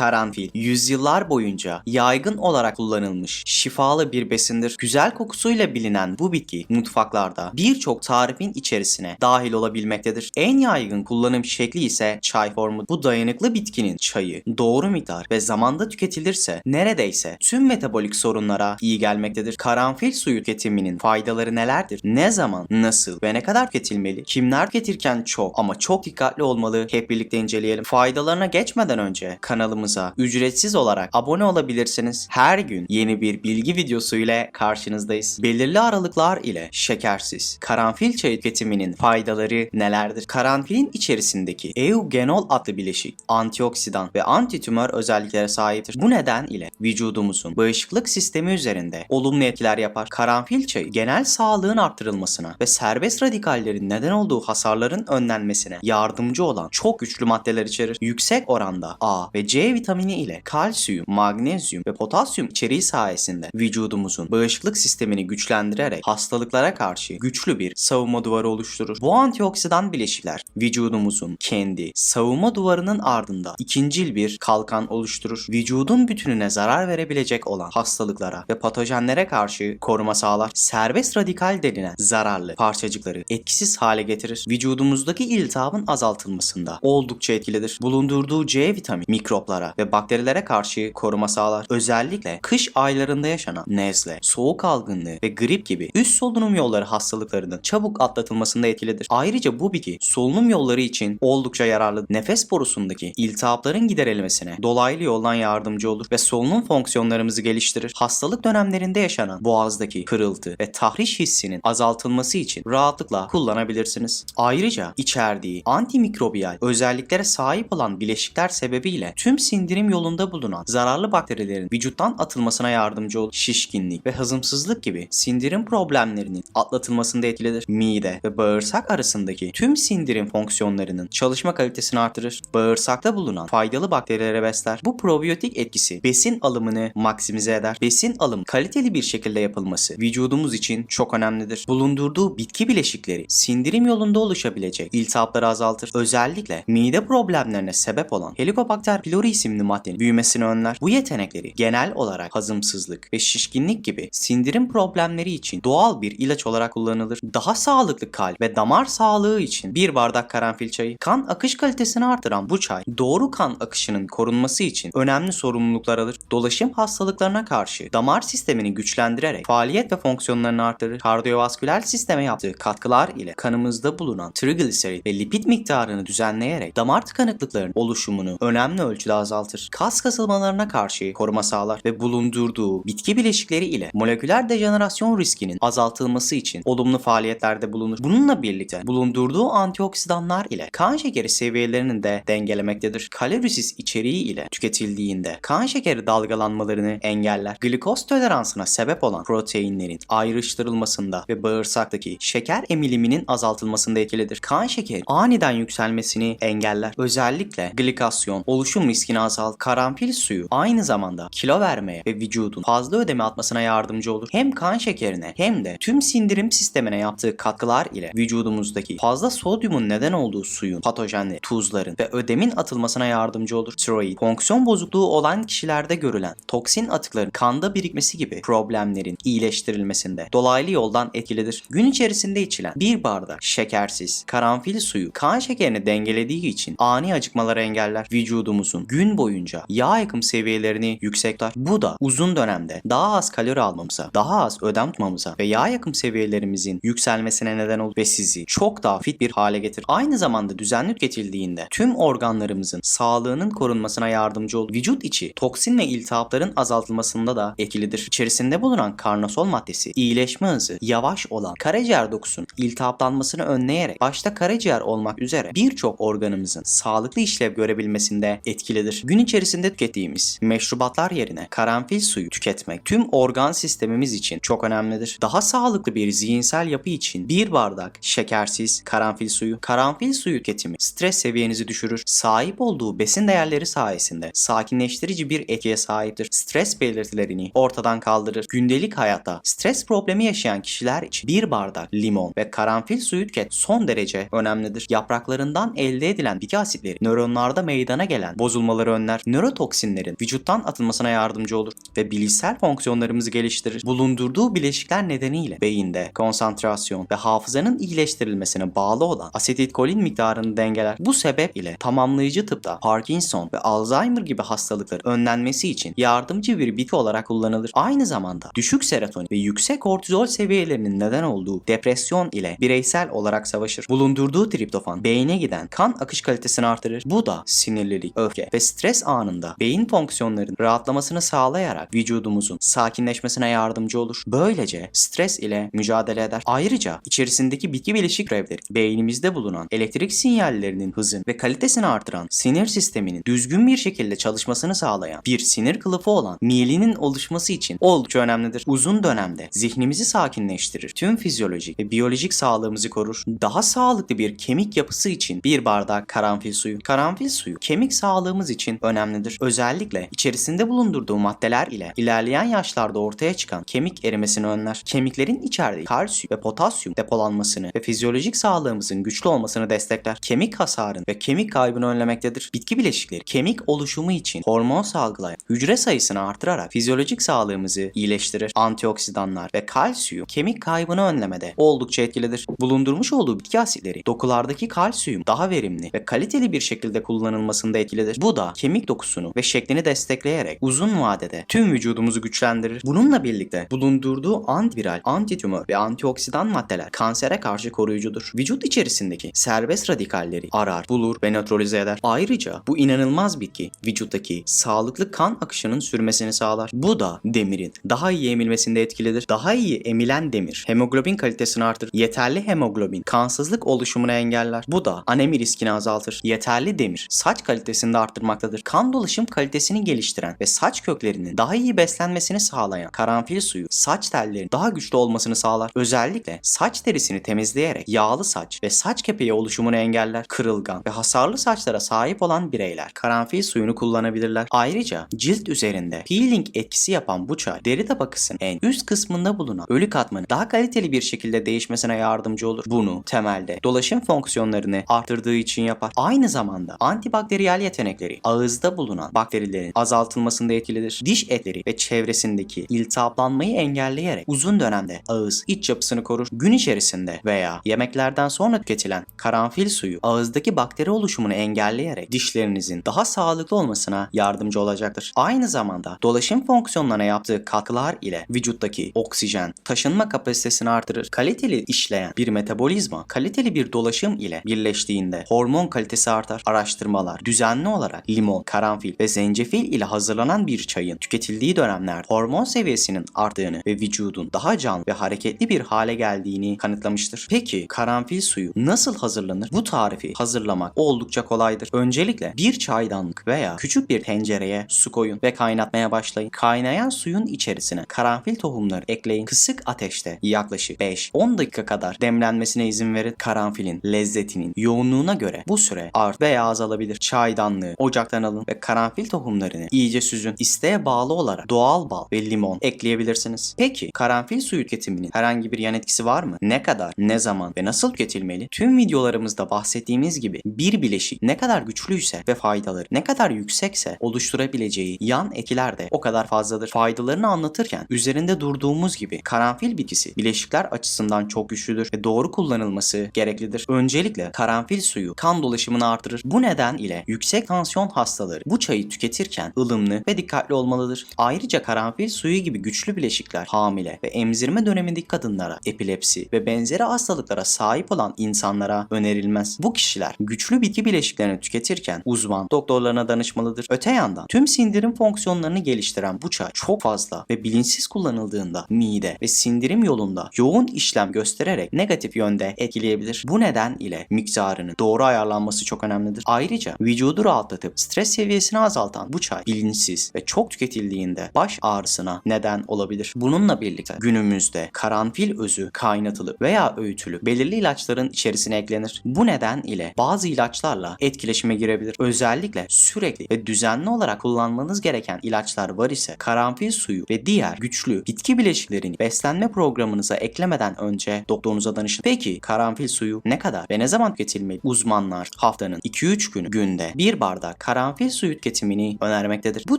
Karanfil, yüzyıllar boyunca yaygın olarak kullanılmış şifalı bir besindir. Güzel kokusuyla bilinen bu bitki mutfaklarda birçok tarifin içerisine dahil olabilmektedir. En yaygın kullanım şekli ise çay formu. Bu dayanıklı bitkinin çayı doğru miktar ve zamanda tüketilirse neredeyse tüm metabolik sorunlara iyi gelmektedir. Karanfil suyu tüketiminin faydaları nelerdir? Ne zaman, nasıl ve ne kadar tüketilmeli? Kimler tüketirken çok ama çok dikkatli olmalı? Hep birlikte inceleyelim. Faydalarına geçmeden önce kanalımıza ücretsiz olarak abone olabilirsiniz. Her gün yeni bir bilgi videosu ile karşınızdayız. Belirli aralıklar ile şekersiz karanfil çayı tüketiminin faydaları nelerdir? Karanfilin içerisindeki eugenol adlı bileşik antioksidan ve antitümör özelliklere sahiptir. Bu neden ile vücudumuzun bağışıklık sistemi üzerinde olumlu etkiler yapar. Karanfil çayı genel sağlığın arttırılmasına ve serbest radikallerin neden olduğu hasarların önlenmesine yardımcı olan çok güçlü maddeler içerir. Yüksek oranda A ve C vitamini ile kalsiyum, magnezyum ve potasyum içeriği sayesinde vücudumuzun bağışıklık sistemini güçlendirerek hastalıklara karşı güçlü bir savunma duvarı oluşturur. Bu antioksidan bileşikler vücudumuzun kendi savunma duvarının ardında ikincil bir kalkan oluşturur. Vücudun bütününe zarar verebilecek olan hastalıklara ve patojenlere karşı koruma sağlar. Serbest radikal denilen zararlı parçacıkları etkisiz hale getirir. Vücudumuzdaki iltihabın azaltılmasında oldukça etkilidir. Bulundurduğu C vitamini mikroplara ve bakterilere karşı koruma sağlar. Özellikle kış aylarında yaşanan nezle, soğuk algınlığı ve grip gibi üst solunum yolları hastalıklarının çabuk atlatılmasında etkilidir. Ayrıca bu bitki solunum yolları için oldukça yararlı. Nefes borusundaki iltihapların giderilmesine dolaylı yoldan yardımcı olur ve solunum fonksiyonlarımızı geliştirir. Hastalık dönemlerinde yaşanan boğazdaki kırıltı ve tahriş hissinin azaltılması için rahatlıkla kullanabilirsiniz. Ayrıca içerdiği antimikrobiyal özelliklere sahip olan bileşikler sebebiyle tüm sindirim yolunda bulunan zararlı bakterilerin vücuttan atılmasına yardımcı olur. Şişkinlik ve hazımsızlık gibi sindirim problemlerinin atlatılmasında etkilidir. Mide ve bağırsak arasındaki tüm sindirim fonksiyonlarının çalışma kalitesini artırır. Bağırsakta bulunan faydalı bakterilere besler. Bu probiyotik etkisi besin alımını maksimize eder. Besin alım kaliteli bir şekilde yapılması vücudumuz için çok önemlidir. Bulundurduğu bitki bileşikleri sindirim yolunda oluşabilecek iltihapları azaltır. Özellikle mide problemlerine sebep olan Helicobacter pylori isimli maddenin büyümesini önler. Bu yetenekleri genel olarak hazımsızlık ve şişkinlik gibi sindirim problemleri için doğal bir ilaç olarak kullanılır. Daha sağlıklı kalp ve damar sağlığı için bir bardak karanfil çayı kan akış kalitesini artıran bu çay doğru kan akışının korunması için önemli sorumluluklar alır. Dolaşım hastalıklarına karşı damar sistemini güçlendirerek faaliyet ve fonksiyonlarını artırır. Kardiyovasküler sisteme yaptığı katkılar ile kanımızda bulunan trigliserit ve lipid miktarını düzenleyerek damar tıkanıklıklarının oluşumunu önemli ölçüde azaltır. Kas kasılmalarına karşı koruma sağlar ve bulundurduğu bitki bileşikleri ile moleküler dejenerasyon riskinin azaltılması için olumlu faaliyetlerde bulunur. Bununla birlikte bulundurduğu antioksidanlar ile kan şekeri seviyelerini de dengelemektedir. Kalorisiz içeriği ile tüketildiğinde kan şekeri dalgalanmalarını engeller. Glikoz toleransına sebep olan proteinlerin ayrıştırılmasında ve bağırsaktaki şeker emiliminin azaltılmasında etkilidir. Kan şekeri aniden yükselmesini engeller. Özellikle glikasyon oluşum riskini azalt. Karanfil suyu aynı zamanda kilo vermeye ve vücudun fazla ödeme atmasına yardımcı olur. Hem kan şekerine hem de tüm sindirim sistemine yaptığı katkılar ile vücudumuzdaki fazla sodyumun neden olduğu suyun, patojenli, tuzların ve ödemin atılmasına yardımcı olur. Tiroid, fonksiyon bozukluğu olan kişilerde görülen toksin atıkların kanda birikmesi gibi problemlerin iyileştirilmesinde dolaylı yoldan etkilidir. Gün içerisinde içilen bir bardak şekersiz karanfil suyu kan şekerini dengelediği için ani acıkmaları engeller. Vücudumuzun gün boyunca yağ yakım seviyelerini yüksek tutar. Bu da uzun dönemde daha az kalori almamıza, daha az ödem tutmamıza ve yağ yakım seviyelerimizin yükselmesine neden olur ve sizi çok daha fit bir hale getirir. Aynı zamanda düzenli tüketildiğinde tüm organlarımızın sağlığının korunmasına yardımcı olur. Vücut içi toksin ve iltihapların azaltılmasında da etkilidir. İçerisinde bulunan karnosol maddesi iyileşme hızı yavaş olan karaciğer dokusunun iltihaplanmasını önleyerek başta karaciğer olmak üzere birçok organımızın sağlıklı işlev görebilmesinde etkilidir. Gün içerisinde tükettiğimiz meşrubatlar yerine karanfil suyu tüketmek tüm organ sistemimiz için çok önemlidir. Daha sağlıklı bir zihinsel yapı için bir bardak şekersiz karanfil suyu, karanfil suyu tüketimi stres seviyenizi düşürür. Sahip olduğu besin değerleri sayesinde sakinleştirici bir etkiye sahiptir. Stres belirtilerini ortadan kaldırır. Gündelik hayatta stres problemi yaşayan kişiler için bir bardak limon ve karanfil suyu tüket son derece önemlidir. Yapraklarından elde edilen bitki asitleri nöronlarda meydana gelen bozulmaları önler, nörotoksinlerin vücuttan atılmasına yardımcı olur ve bilişsel fonksiyonlarımızı geliştirir. Bulundurduğu bileşikler nedeniyle beyinde konsantrasyon ve hafızanın iyileştirilmesine bağlı olan asetilkolin miktarını dengeler. Bu sebep ile tamamlayıcı tıpta Parkinson ve Alzheimer gibi hastalıkların önlenmesi için yardımcı bir bitki olarak kullanılır. Aynı zamanda düşük serotonin ve yüksek kortizol seviyelerinin neden olduğu depresyon ile bireysel olarak savaşır. Bulundurduğu triptofan beyne giden kan akış kalitesini artırır. Bu da sinirlilik, öfke ve stres anında beyin fonksiyonlarının rahatlamasını sağlayarak vücudumuzun sakinleşmesine yardımcı olur. Böylece stres ile mücadele eder. Ayrıca içerisindeki bitki bileşik türevleri beynimizde bulunan elektrik sinyallerinin hızını ve kalitesini artıran sinir sisteminin düzgün bir şekilde çalışmasını sağlayan bir sinir kılıfı olan miyelinin oluşması için oldukça önemlidir. Uzun dönemde zihnimizi sakinleştirir. Tüm fizyolojik ve biyolojik sağlığımızı korur. Daha sağlıklı bir kemik yapısı için bir bardak karanfil suyu. Karanfil suyu kemik sağlığımız için önemlidir. Özellikle içerisinde bulundurduğu maddeler ile ilerleyen yaşlarda ortaya çıkan kemik erimesini önler. Kemiklerin içerdiği kalsiyum ve potasyum depolanmasını ve fizyolojik sağlığımızın güçlü olmasını destekler. Kemik hasarını ve kemik kaybını önlemektedir. Bitki bileşikleri kemik oluşumu için hormon salgılayan hücre sayısını artırarak fizyolojik sağlığımızı iyileştirir. Antioksidanlar ve kalsiyum kemik kaybını önlemede oldukça etkilidir. Bulundurmuş olduğu bitki asitleri dokulardaki kalsiyum daha verimli ve kaliteli bir şekilde kullanılmasında etkilidir. Bu da kemik dokusunu ve şeklini destekleyerek uzun vadede tüm vücudumuzu güçlendirir. Bununla birlikte bulundurduğu antiviral, antitümör ve antioksidan maddeler kansere karşı koruyucudur. Vücut içerisindeki serbest radikalleri arar, bulur ve nötralize eder. Ayrıca bu inanılmaz bitki vücuttaki sağlıklı kan akışının sürmesini sağlar. Bu da demirin daha iyi emilmesinde etkilidir. Daha iyi emilen demir hemoglobin kalitesini artırır. Yeterli hemoglobin kansızlık oluşumunu engeller. Bu da anemi riskini azaltır. Yeterli demir saç kalitesini de arttırmaktadır. Kan dolaşım kalitesini geliştiren ve saç köklerinin daha iyi beslenmesini sağlayan karanfil suyu saç tellerinin daha güçlü olmasını sağlar. Özellikle saç derisini temizleyerek yağlı saç ve saç kepeği oluşumunu engeller. Kırılgan ve hasarlı saçlara sahip olan bireyler karanfil suyunu kullanabilirler. Ayrıca cilt üzerinde peeling etkisi yapan bu çay deri tabakasının en üst kısmında bulunan ölü katmanı daha kaliteli bir şekilde değişmesine yardımcı olur. Bunu temelde dolaşım fonksiyonlarını arttırdığı için yapar. Aynı zamanda antibakteriyel yetenekleri ağızda bulunan bakterilerin azaltılmasında etkilidir. Diş etleri ve çevresindeki iltihaplanmayı engelleyerek uzun dönemde ağız iç yapısını korur. Gün içerisinde veya yemeklerden sonra tüketilen karanfil suyu ağızdaki bakteri oluşumunu engelleyerek dişlerinizin daha sağlıklı olmasına yardımcı olacaktır. Aynı zamanda dolaşım fonksiyonlarına yaptığı katkılar ile vücuttaki oksijen taşınma kapasitesini artırır. Kaliteli işleyen bir metabolizma kaliteli bir dolaşım ile birleştiğinde hormon kalitesi artar. Araştırmalar düzenli olarak limon, karanfil ve zencefil ile hazırlanan bir çayın tüketildiği dönemlerde hormon seviyesinin arttığını ve vücudun daha canlı ve hareketli bir hale geldiğini kanıtlamıştır. Peki karanfil suyu nasıl hazırlanır? Bu tarifi hazırlamak oldukça kolaydır. Öncelikle bir çaydanlık veya küçük bir tencereye su koyun ve kaynatmaya başlayın. Kaynayan suyun içerisine karanfil tohumları ekleyin. Kısık ateşte yaklaşık 5-10 dakika kadar demlenmesine izin verin. Karanfilin lezzetinin yoğunluğuna göre bu süre art veya azalabilir. Çaydanlığı ocaktan alın ve karanfil tohumlarını iyice süzün. İsteğe bağlı olarak doğal bal ve limon ekleyebilirsiniz. Peki karanfil suyu tüketiminin herhangi bir yan etkisi var mı? Ne kadar, ne zaman ve nasıl tüketilmeli? Tüm videolarımızda bahsettiğimiz gibi bir bileşik ne kadar güçlüyse ve faydaları ne kadar yüksekse oluşturabileceği yan etkiler de o kadar fazladır. Faydalarını anlatırken üzerinde durduğumuz gibi karanfil bitkisi bileşikler açısından çok güçlüdür ve doğru kullanılması gereklidir. Öncelikle karanfil suyu kan dolaşımını artırır. Bu neden ile yüksek tansiyon hastaları bu çayı tüketirken ılımlı ve dikkatli olmalıdır. Ayrıca karanfil suyu gibi güçlü bileşikler hamile ve emzirme dönemindeki kadınlara, epilepsi ve benzeri hastalıklara sahip olan insanlara önerilmez. Bu kişiler güçlü bitki bileşiklerini tüketirken uzman doktorlarına danışmalıdır. Öte yandan tüm sindirim fonksiyonlarını geliştiren bu çay çok fazla ve bilinçsiz kullanıldığında mide ve sindirim yolunda yoğun işlem göstererek negatif yönde etkileyebilir. Bu neden ile miktarının doğru ayarlanması çok önemlidir. Ayrıca vücudu rahatlatıp stres seviyesini azaltan bu çay bilinçsiz ve çok tüketildiğinde baş ağrısına neden olabilir. Bununla birlikte günümüzde karanfil özü kaynatılıp veya öğütülüp belirli ilaçların içerisine eklenir. Bu neden ile bazı ilaçlarla etkileşime girebilir. Özellikle sürekli ve düzenli olarak kullanmanız gereken ilaçlar var ise karanfil suyu ve diğer güçlü bitki bileşiklerini beslenme programınıza eklemeden önce doktorunuza danışın. Peki karanfil suyu ne kadar ve ne zaman tüketilmeli? Uzmanlar haftanın 2-3 günü günde bir bardak karanfil karanfil suyu tüketimini önermektedir. Bu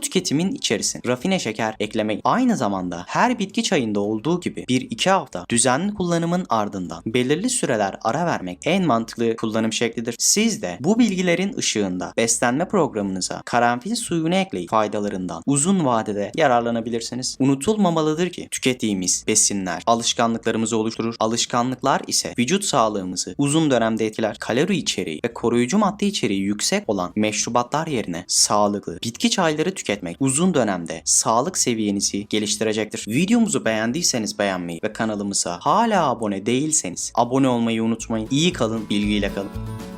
tüketimin içerisine rafine şeker eklemeyin. Aynı zamanda her bitki çayında olduğu gibi 1-2 hafta düzenli kullanımın ardından belirli süreler ara vermek en mantıklı kullanım şeklidir. Siz de bu bilgilerin ışığında beslenme programınıza karanfil suyunu ekleyip faydalarından uzun vadede yararlanabilirsiniz. Unutulmamalıdır ki tükettiğimiz besinler alışkanlıklarımızı oluşturur. Alışkanlıklar ise vücut sağlığımızı uzun dönemde etkiler. Kalori içeriği ve koruyucu madde içeriği yüksek olan meşrubatlar yerine sağlıklı bitki çayları tüketmek uzun dönemde sağlık seviyenizi geliştirecektir. Videomuzu beğendiyseniz beğenmeyi ve kanalımıza hala abone değilseniz abone olmayı unutmayın. İyi kalın, bilgiyle kalın.